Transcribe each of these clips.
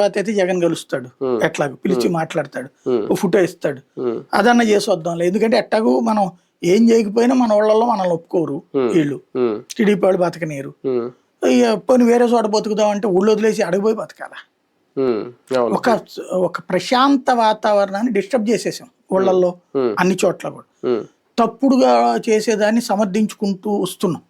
తర్వాత అయితే జగన్ కలుస్తాడు ఎట్లాగో పిలిచి మాట్లాడతాడు. ఓ ఫోటో ఇస్తాడు. అదన్నా చేసి వద్దాంలే ఎందుకంటే ఎట్టాగు మనం ఏం చేయకపోయినా మన వాళ్ళలో మనల్ని ఒప్పుకోరు వీళ్ళు. టీడీపీ వాళ్ళు బతకనీరు పోనీ వేరే చోట బతుకుదాం అంటే ఊళ్ళో వదిలేసి అడగపోయి బతకాలా? ఒక ఒక ప్రశాంత వాతావరణాన్ని డిస్టర్బ్ చేసేసాం ఊళ్ళల్లో. అన్ని చోట్ల కూడా. తప్పుడుగా చేసేదాన్ని సమర్థించుకుంటూ వస్తున్నాం.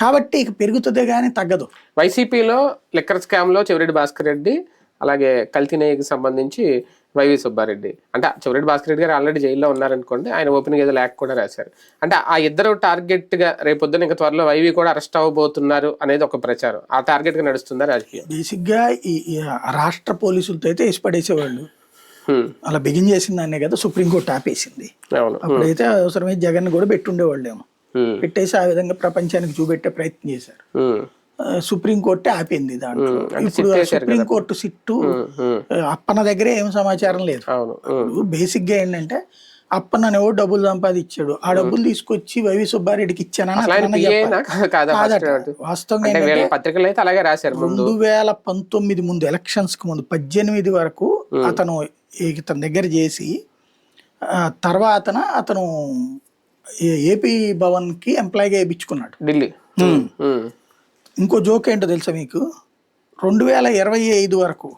కాబట్టి ఇక పెరుగుతుందే కానీ తగ్గదు. వైసీపీలో లిక్కర్ స్కామ్లో చెవిరెడ్డి భాస్కర్ రెడ్డి అలాగే కల్తీ నెయ్యికి సంబంధించి వైవి సుబ్బారెడ్డి. అంటే చెవిరెడ్డి భాస్కర్ రెడ్డి గారు ఆల్రెడీ జైల్లో ఉన్నారనుకోండి ఆయన ఓపెన్ ఏదో లేక కూడా రాశారు. అంటే ఆ ఇద్దరు టార్గెట్గా రేపొద్దున ఇంకా త్వరలో వైవి కూడా అరెస్ట్ అవ్వబోతున్నారు అనేది ఒక ప్రచారం. ఆ టార్గెట్గా నడుస్తుందా రాజకీయం? బేసిక్గా ఈ ఈ రాష్ట్ర పోలీసులతో అయితే వేసి పడేసేవాళ్ళు. హ్మ్. అలా బిగిన్ చేసిన దాన్నే కదా సుప్రీంకోర్టు ఆపేసింది. అవును. అప్పుడైతే అవసరమైతే జగన్ కూడా పెట్టుండేవాళ్ళేమో. పెట్టేసి ఆ విధంగా ప్రపంచానికి చూపెట్టే ప్రయత్నం చేశారు. సుప్రీంకోర్టే ఆపింది దాంట్లో. ఇప్పుడు. సుప్రీంకోర్టు సిట్టు అప్పన దగ్గరే ఏం సమాచారం లేదు. బేసిక్గా ఏంటంటే అప్పన్న ఎవరు డబ్బులు సంపాదించాడు? ఆ డబ్బులు తీసుకొచ్చి వైవి సుబ్బారెడ్డికి ఇచ్చానని అసలు ఆయన అతనన్న పిఏ చెప్పాలి. నా? కాదా కాదట. ఫస్ట్ వాస్తవంగా పత్రికలు అయితే అలాగే రాశారు రెండు వేల పంతొమ్మిది ముందు ఎలక్షన్స్కి ముందు పద్దెనిమిది వరకు అతను ఇతని దగ్గర చేసి ఆ, తర్వాతన అతను ఏపీ భవన్కి ఎంప్లాయీగా వేయించుకున్నాడు. ఢిల్లీ. ఇంకో జోక్ ఏంటో తెలుసా మీకు? రెండు వేల ఇరవై ఐదు వరకు